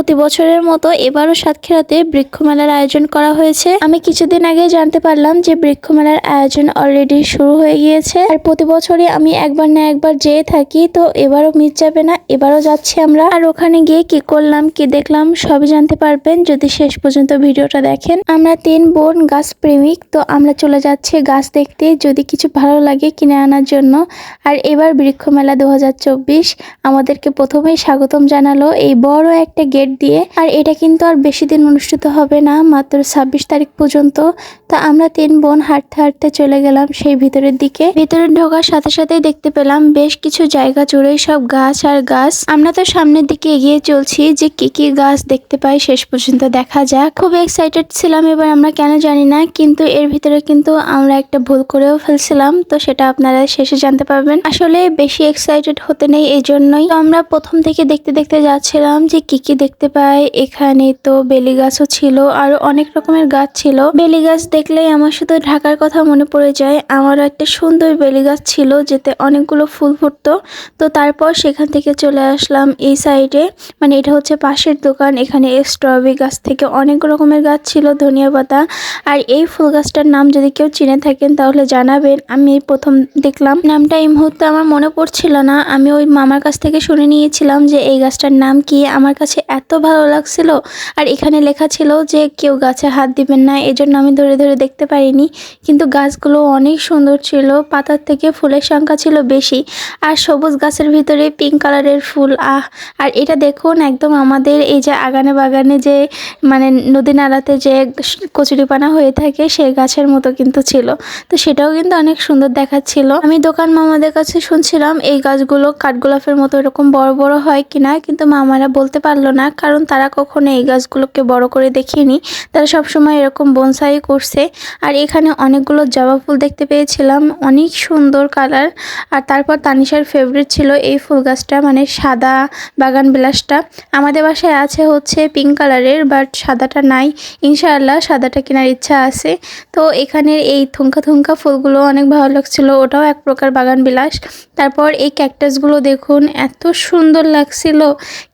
প্রতি বছরের মতো এবারও সাতক্ষীরাতে বৃক্ষ মেলার আয়োজন করা হয়েছে। আমি কিছুদিন আগে জানতে পারলাম যে বৃক্ষ মেলার আয়োজন অলরেডি শুরু হয়ে গিয়েছে। আর প্রতি বছরই আমি একবার না একবার যেয়ে থাকি, তো এবারও মিস যাবে না, এবারও যাচ্ছি আমরা। আর ওখানে গিয়ে কি করলাম, কি দেখলাম, সবই জানতে পারবেন যদি শেষ পর্যন্ত ভিডিওটা দেখেন। আমরা তিন বোন গাছ প্রেমিক, তো আমরা চলে যাচ্ছি গাছ দেখতে, যদি কিছু ভালো লাগে কিনে আনার জন্য। আর এবার বৃক্ষ মেলা দু আমাদেরকে প্রথমেই স্বাগতম জানালো এই বড় একটা গেট দিয়ে। আর এটা কিন্তু আর বেশি দিন অনুষ্ঠিত হবে না, মাত্র ছাব্বিশ তারিখ পর্যন্ত। তা আমরা তিন বোন হাঁটতে হাঁটতে চলে গেলাম সেই ভিতরের দিকে। ভিতরে ঢোকার সাথে সাথেই দেখতে পেলাম বেশ কিছু জায়গা জুড়ে সব গাছ আর গাছ। আমরা তো সামনের দিকে এগিয়ে চলছি যে কি কি গাছ দেখতে পাই শেষ পর্যন্ত দেখা যাক। খুব এক্সাইটেড ছিলাম এবার আমরা, কেন জানি না, কিন্তু এর ভিতরে কিন্তু আমরা একটা ভুল করেও ফেলছিলাম। তো সেটা আপনারা শেষে জানতে পারবেন। আসলে বেশি এক্সাইটেড হতে নেই এই জন্যই আমরা প্রথম থেকে দেখতে দেখতে যাচ্ছিলাম যে কি কি দেখতে পাই, এখানে তো বেলি গাছও ছিল আর অনেক রকমের গাছ ছিল। বেলি গাছ দেখলেই আমার শুধু ঢাকার কথা মনে পড়ে যায়। আমারও একটা সুন্দর বেলি গাছ ছিল যেতে অনেকগুলো ফুল ফুটতো। তো তারপর সেখান থেকে চলে আসলাম এই সাইডে মানে এটা হচ্ছে পাশের দোকান, এখানে স্ট্রবেরি গাছ থেকে অনেক রকমের গাছ ছিল, ধনিয়া পাতা। আর এই ফুল গাছটার নাম যদি কেউ চিনে থাকেন তাহলে জানাবেন। আমি প্রথম দেখলাম। নামটা এই মুহূর্তে আমার মনে পড়ছিল না। আমি ওই মামার কাছ থেকে শুনে নিয়েছিলাম যে এই গাছটার নাম কি। আমার কাছে এত ভালো লাগছিল। আর এখানে লেখা ছিল যে, কেউ গাছে হাত দিবেন না, এজন্য আমি ধরে ধরে দেখতে পারিনি। কিন্তু গাছগুলো অনেক সুন্দর ছিল, পাতার থেকে ফুলের সংখ্যা ছিল বেশি। আর সবুজ গাছের ভিতরে পিঙ্ক কালারের ফুল, আহ! আর এটা দেখুন একদম আমাদের এই যে আগানে বাগানে যে মানে নদী নালাতে যে কচুরিপানা হয়ে থাকে সেই গাছের মতো কিন্তু ছিল। তো সেটাও কিন্তু অনেক সুন্দর দেখাচ্ছিল। আমি দোকান মামাদের কাছে শুনছিলাম, এই গাছগুলো কাঠগোলাপের মতো এরকম বড় বড় হয় কিনা, কিন্তু মামারা বলতে পারল না। কারণ তারা কখনো এই গাছগুলোকে বড় করে দেখিনি। তারা সবসময় এরকম বনসাই করছে। আর এখানে অনেকগুলো জবা ফুল দেখতে পেয়েছিলাম। অনেক সুন্দর কালার। আর তারপর তানিশার ফেভারিট ছিল এই ফুল গাছটা মানে সাদা বাগান বিলাসটা। আমাদের বাসায় আছে হচ্ছে পিঙ্ক কালারের বাট সাদাটা নাই। ইনশাআল্লাহ সাদাটা কেনার ইচ্ছা আছে। তো এখানের এই থুঙ্কা থুমকা ফুলগুলো অনেক ভালো লাগছিল। ওটাও এক প্রকার বাগান বিলাস। তারপর এই ক্যাকটাসগুলো দেখুন, এত সুন্দর লাগছিল।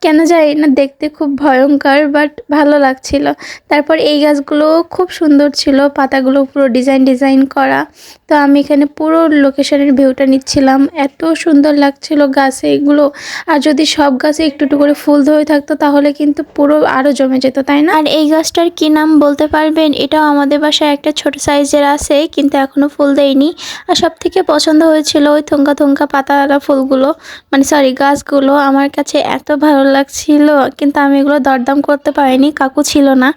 কেন যায় না, দেখতে খুব ভয়ঙ্কর বাট ভালো লাগছিল। তারপর এই গাছগুলো খুব সুন্দর ছিল, পাতাগুলো পুরো ডিজাইন ডিজাইন করা। তো আমি এখানে পুরো লোকেশনের ভিউটা নিচ্ছিলাম। এত সুন্দর লাগছিল গাছে এগুলো। আর যদি সব গাছে একটু একটু করে ফুল ধরে থাকতো, তাহলে কিন্তু পুরো আরও জমে যেত, তাই না? আর এই গাছটার কি নাম বলতে পারবেন? এটাও আমাদের বাসায় একটা ছোট সাইজের আছে, কিন্তু এখনও ফুল দেয়নি। আর সব থেকে পছন্দ হয়েছিল ওই থঙ্কা থঙ্কা পাতাওয়ালা ফুলগুলো। মানে সরি গাছগুলো। আমার কাছে এত ভালো লাগছিল, কিন্তু আমি এগুলো দরদাম করতে পারিনি, কাকু ছিল না।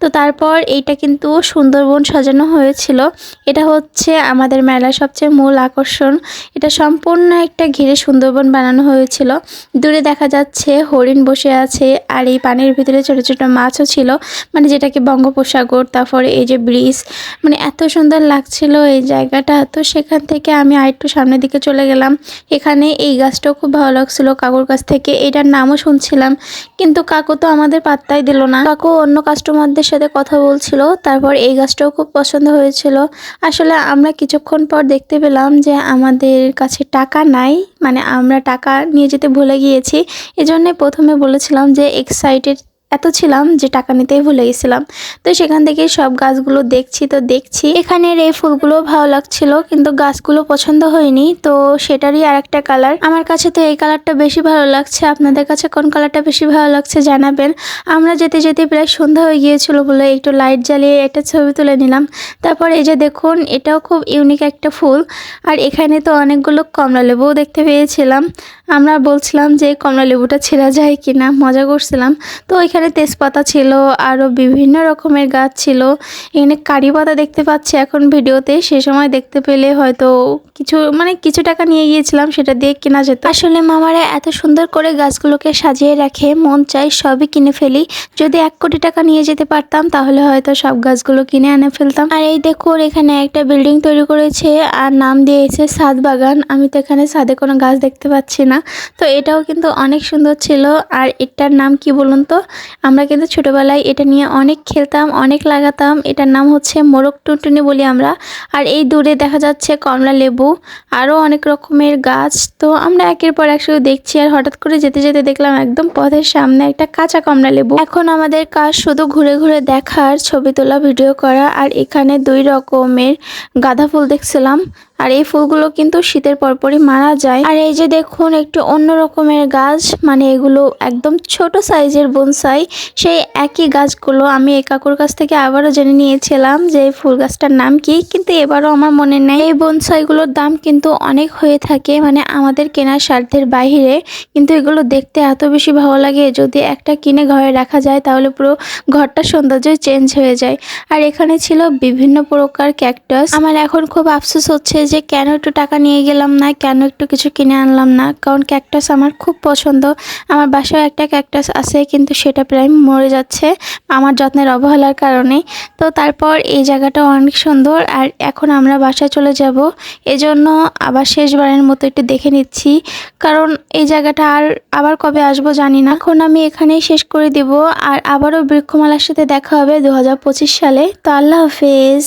তো তারপর এইটা কিন্তু সুন্দরবন সাজানো হয়েছিল। এটা হচ্ছে আমাদের মেলার সবচেয়ে মূল আকর্ষণ। এটা সম্পূর্ণ একটা ঘিরে সুন্দরবন বানানো হয়েছিল। দূরে দেখা যাচ্ছে হরিণ বসে আছে আর এই পানির ভিতরে ছোট ছোট মাছও ছিল। মানে যেটাকে বঙ্গোপসাগর, তারপরে এই যে ব্রিজ মানে এত সুন্দর লাগছিল এই জায়গাটা। তো সেখান থেকে আমি আরেকটু সামনের দিকে চলে গেলাম। এখানে এই গাছটাও খুব ভালো লাগছিল কাকুর কাছ থেকে। এটার নামও শুনছিলাম, কিন্তু কাকু তো আমাদের পাত্তাই দিল না। কাকু অন্য কাস্টমারদের সাথে কথা বলছিল, তারপর এই গাছটাও খুব পছন্দ হয়েছিল। আসলে আমরা কিছুক্ষণ পর দেখতে পেলাম যে আমাদের কাছে টাকা নাই মানে আমরা টাকা নিয়ে যেতে ভুলে গিয়েছি। এজন্যে প্রথমে বলেছিলাম যে এক্সাইটেড এত ছিলাম যে টাকা নিতেই ভুলে গেছিলাম। তো সেখান থেকে সব গাছগুলো দেখছি, তো দেখছি। এখানের এই ফুলগুলো ভালো লাগছিল, কিন্তু গাছগুলো পছন্দ হয়নি, তো সেটারই আর একটা কালার। আমার কাছে তো এই কালারটা বেশি ভালো লাগছে। আপনাদের কাছে কোন কালারটা বেশি ভালো লাগছে জানাবেন। আমরা যেতে যেতে প্রায় সন্ধ্যা হয়ে গিয়েছিল বলে একটু লাইট জ্বালিয়ে একটা ছবি তুলে নিলাম। তারপর এই যে দেখুন, এটাও খুব ইউনিক একটা ফুল। আর এখানে তো অনেকগুলো কমলা লেবুও দেখতে পেয়েছিলাম। আমরা বলছিলাম যে কমলা লেবুটা ছেঁড়া যায় কিনা, মজা করছিলাম। তো এখানে তেজপাতা ছিল আরও বিভিন্ন রকমের গাছ ছিল। এখানে কারি পাতা দেখতে পাচ্ছি এখন ভিডিওতে, সে সময় দেখতে পেলে হয়তো কিছু মানে কিছু টাকা নিয়ে গিয়েছিলাম, সেটা দিয়ে কেনা যেত। আসলে মামারা এত সুন্দর করে গাছগুলোকে সাজিয়ে রাখে, মন চাই সবই কিনে ফেলি। যদি এক কোটি টাকা নিয়ে যেতে পারতাম, তাহলে হয়তো সব গাছগুলো কিনে এনে ফেলতাম। আর এই দেখুন, এখানে একটা বিল্ডিং তৈরি করেছে, আর নাম দিয়েছে সাদ বাগান। আমি তো এখানে সাদে কোনো গাছ দেখতে পাচ্ছি না। তো এটাও কিন্তু অনেক সুন্দর ছিল। আর এটার নাম কি বলুন তো? আমরা কিন্তু ছোটোবেলায় এটা নিয়ে অনেক খেলতাম, অনেক লাগাতাম। এটার নাম হচ্ছে মোরগ টুনটুনি বলি আমরা। আর এই দূরে দেখা যাচ্ছে কমলা লেবু, আরও অনেক রকমের গাছ। তো আমরা একের পর এক শুধু দেখছি আর হঠাৎ করে যেতে যেতে দেখলাম একদম পথের সামনে একটা কাঁচা কমলা লেবু। এখন আমাদের কাজ শুধু ঘুরে ঘুরে দেখার, ছবি তোলা, ভিডিও করা। আর এখানে দুই রকমের গাঁদা ফুল দেখছিলাম। আর এই ফুলগুলো কিন্তু শীতের পরপরই মারা যায়। আর এই যে দেখুন, একটু অন্য রকমের গাছ মানে এগুলো একদম ছোট সাইজের বনসাই। সেই একই গাছগুলো আমি এই কাকুর কাছ থেকে আবারও জেনে নিয়েছিলাম যে এই ফুল গাছটার নাম কি, কিন্তু এবারও আমার মনে নেই। এই বনসাইগুলোর দাম কিন্তু অনেক হয়ে থাকে মানে আমাদের কেনার স্বার্থের বাইরে কিন্তু এগুলো দেখতে এত বেশি ভালো লাগে, যদি একটা কিনে ঘরে রাখা যায়, তাহলে পুরো ঘরটা সৌন্দর্য চেঞ্জ হয়ে যায়। আর এখানে ছিল বিভিন্ন প্রকার ক্যাকটাস। আমার এখন খুব আফসোস হচ্ছে যে কেন একটু টাকা নিয়ে গেলাম না, কেন একটু কিছু কিনে আনলাম না, কারণ ক্যাকটাস আমার খুব পছন্দ। আমার বাসায় একটা ক্যাকটাস আছে, কিন্তু সেটা প্রায় মরে যাচ্ছে আমার যত্নের অবহেলার কারণে। তো তারপর এই জায়গাটা অনেক সুন্দর, আর এখন আমরা বাসায় চলে যাব। এজন্য আবার শেষবারের মতো একটু দেখে নিচ্ছি, কারণ এই জায়গাটা আর আবার কবে আসব জানি না। এখন আমি এখানেই শেষ করে দিব, আর আবারও বৃক্ষমালার সাথে দেখা হবে দু হাজার পঁচিশ সালে। তো আল্লাহ হাফেজ।